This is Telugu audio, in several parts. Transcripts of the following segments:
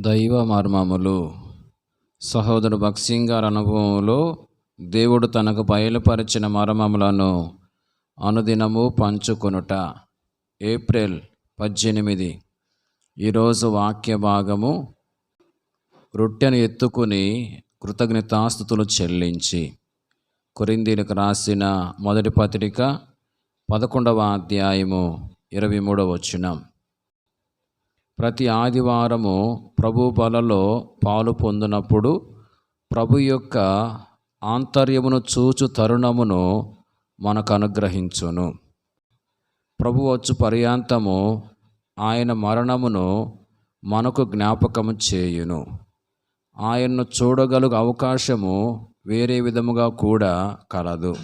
దైవ మర్మములు. సహోదరు భక్సింగ్ గారి అనుభవంలో దేవుడు తనకు బయలుపరిచిన మర్మములను అనుదినము పంచుకొనుట. ఏప్రిల్ పద్దెనిమిది. ఈరోజు వాక్య భాగము రొట్టెను ఎత్తుకుని కృతజ్ఞతాస్థుతులు చెల్లించి. కొరిందీలకు రాసిన మొదటి పత్రిక పదకొండవ అధ్యాయము ఇరవై మూడవ వచ్చినాం ప్రతి ఆదివారము ప్రభు బలలో పాలు పొందినప్పుడు ప్రభు యొక్క ఆంతర్యమును చూచు తరుణమును మనకు అనుగ్రహించును. ప్రభు వచ్చు పర్యాంతము ఆయన మరణమును మనకు జ్ఞాపకము చేయును. ఆయన్ను చూడగలుగు అవకాశము వేరే విధముగా కూడా కలదు.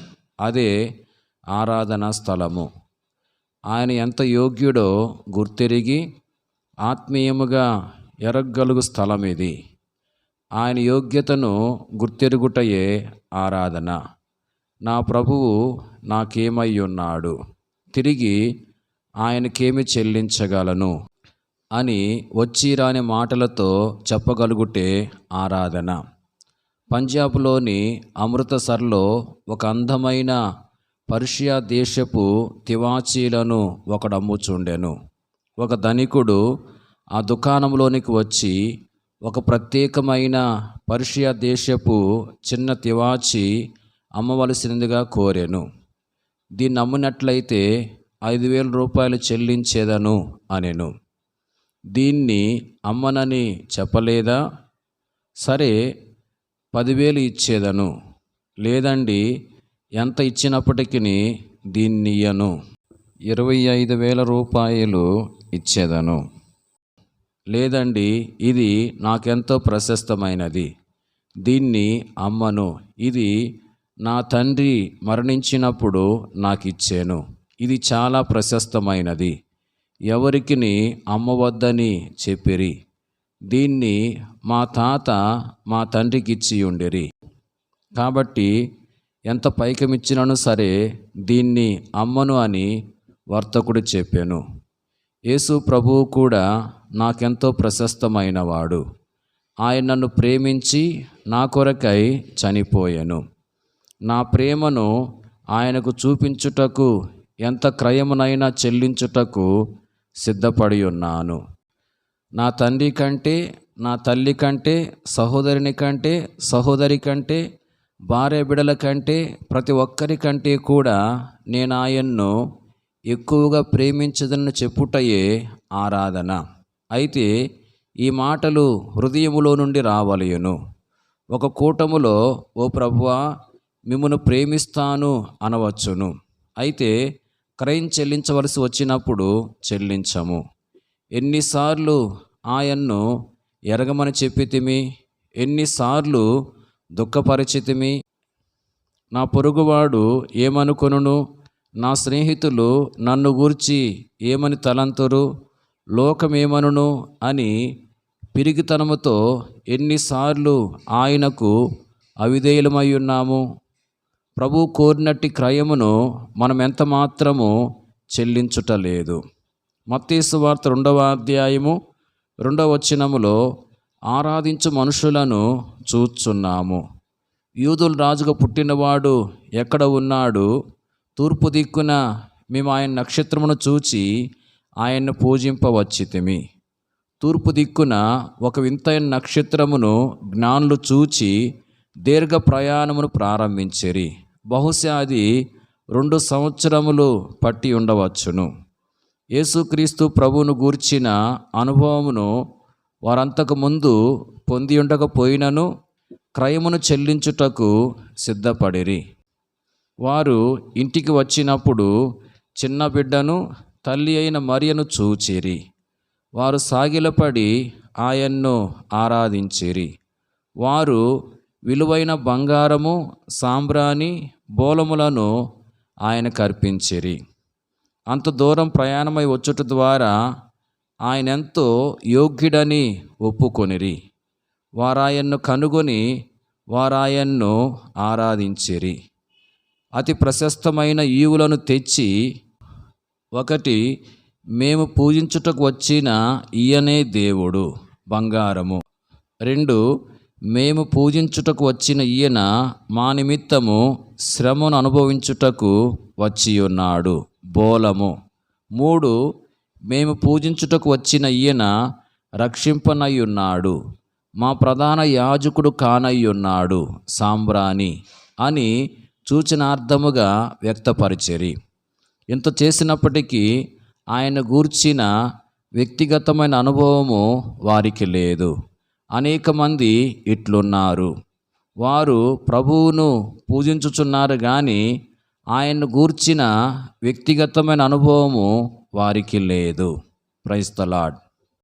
అదే ఆరాధనా స్థలము. ఆయన ఎంత యోగ్యుడో గుర్తెరిగి ఆత్మీయముగా ఎరగలుగు స్థలం ఇది ఆయన యోగ్యతను గుర్తెరుగుటయే ఆరాధన. నా ప్రభువు నాకేమై ఉన్నాడు? తిరిగి ఆయనకేమి చెల్లించగలను? అని వచ్చిరాని మాటలతో చెప్పగలుగుటే ఆరాధన. పంజాబ్లోని అమృతసర్లో ఒక అందమైన పర్షియా దేశపు తివాచీలను ఒకడు అమ్ముచుండెను ఒక ధనికుడు ఆ దుకాణంలోనికి వచ్చి ఒక ప్రత్యేకమైన పర్షియా దేశపు చిన్న తివాచి అమ్మవలసినదిగా కోరాను. దీన్ని అమ్మినట్లయితే ఐదు వేల రూపాయలు చెల్లించేదను అనెను. దీన్ని అమ్మనని చెప్పలేదా? సరే పదివేలు ఇచ్చేదను. లేదండి ఎంత ఇచ్చినప్పటికీ దీన్ని ఇయ్యను. ఇరవై ఐదు వేల రూపాయలు ఇచ్చేదను. లేదండి ఇది నాకెంతో ప్రశస్తమైనది. దీన్ని అమ్మను. ఇది నా తండ్రి మరణించినప్పుడు నాకు ఇచ్చాను ఇది చాలా ప్రశస్తమైనది. ఎవరికి అమ్మవద్దని చెప్పిరి. దీన్ని మా తాత మా తండ్రికి ఇచ్చి ఉండిరి. కాబట్టి ఎంత పైకమిచ్చినను సరే దీన్ని అమ్మను అని వర్తకుడు చెప్పాను. యేసు ప్రభువు కూడా నాకెంతో ప్రశస్తమైనవాడు. ఆయన నన్ను ప్రేమించి నా కొరకై చనిపోయాను. నా ప్రేమను ఆయనకు చూపించుటకు ఎంత క్రయమునైనా చెల్లించుటకు సిద్ధపడి ఉన్నాను. నా తండ్రి కంటే నా తల్లి కంటే సహోదరుని కంటే సహోదరి కంటే భార్య బిడల కంటే ప్రతి ఒక్కరి కంటే కూడా నేను ఆయన్ను ఎక్కువగా ప్రేమించదన్న చెప్పుటయే ఆరాధన. అయితే ఈ మాటలు హృదయములో నుండి రావలయును ఒక కూటములో ఓ ప్రభువా మిమ్మను ప్రేమిస్తాను అనవచ్చును. అయితే క్రయం చెల్లించవలసి వచ్చినప్పుడు చెల్లించము. ఎన్నిసార్లు ఆయన్ను ఎరగమని చెప్పితిమి? ఎన్నిసార్లు దుఃఖపరిచితిమి? నా పొరుగువాడు ఏమనుకొనును? నా స్నేహితులు నన్ను గూర్చి ఏమని తలంతురు? లోకమేమనును? అని పిరిగితనముతో ఎన్నిసార్లు ఆయనకు అవిధేయులమై ఉన్నాము ప్రభు కోరినట్టి క్రయమును మనం ఎంత మాత్రము చెల్లించుటలేదు. మత్తీసు వార్త రెండవ అధ్యాయము రెండవ వచనములో ఆరాధించు మనుషులను చూచున్నాము. యూదుల రాజుగా పుట్టినవాడు ఎక్కడ ఉన్నాడు? తూర్పు దిక్కున మేము ఆయన నక్షత్రమును చూచి ఆయన్ను పూజింపవచ్చితిమి. తూర్పు దిక్కున ఒక వింతైన నక్షత్రమును జ్ఞానులు చూచి దీర్ఘ ప్రయాణమును ప్రారంభించిరి. బహుశా అది రెండు సంవత్సరములు పట్టి ఉండవచ్చును. యేసుక్రీస్తు ప్రభువును గూర్చిన అనుభవమును వారంతకు ముందు పొంది ఉండకపోయినను క్రయమును చెల్లించుటకు సిద్ధపడిరి. వారు ఇంటికి వచ్చినప్పుడు చిన్న బిడ్డను తల్లి అయిన మరియను చూచిరి. వారు సాగిలపడి ఆయన్ను ఆరాధించిరి. వారు విలువైన బంగారము సాంబ్రాణి బోలములను ఆయన కర్పించిరి. అంత దూరం ప్రయాణమై వచ్చుట ద్వారా ఆయన ఎంతో యోగ్యుడని ఒప్పుకొనిరి. వారాయన్ను కనుగొని వారాయన్ను ఆరాధించిరి. అతి ప్రశస్తమైన ఈవులను తెచ్చి ఒకటి మేము పూజించుటకు వచ్చిన ఈయనే దేవుడు బంగారము. రెండు మేము పూజించుటకు వచ్చిన ఈయన మా నిమిత్తము శ్రమను అనుభవించుటకు వచ్చి ఉన్నాడు బోలము. మూడు మేము పూజించుటకు వచ్చిన ఈయన రక్షింపనయ్యున్నాడు మా ప్రధాన యాజకుడు కానయ్యున్నాడు ఉన్నాడు సాంబ్రాణి అని సూచనార్థముగా వ్యక్తపరిచేరి. ఇంత చేసినప్పటికీ ఆయన గూర్చిన వ్యక్తిగతమైన అనుభవము వారికి లేదు. అనేక మంది ఇట్లున్నారు. వారు ప్రభువును పూజించుచున్నారు కానీ ఆయన్ను గూర్చిన వ్యక్తిగతమైన అనుభవము వారికి లేదు. ప్రైస్తలాడ్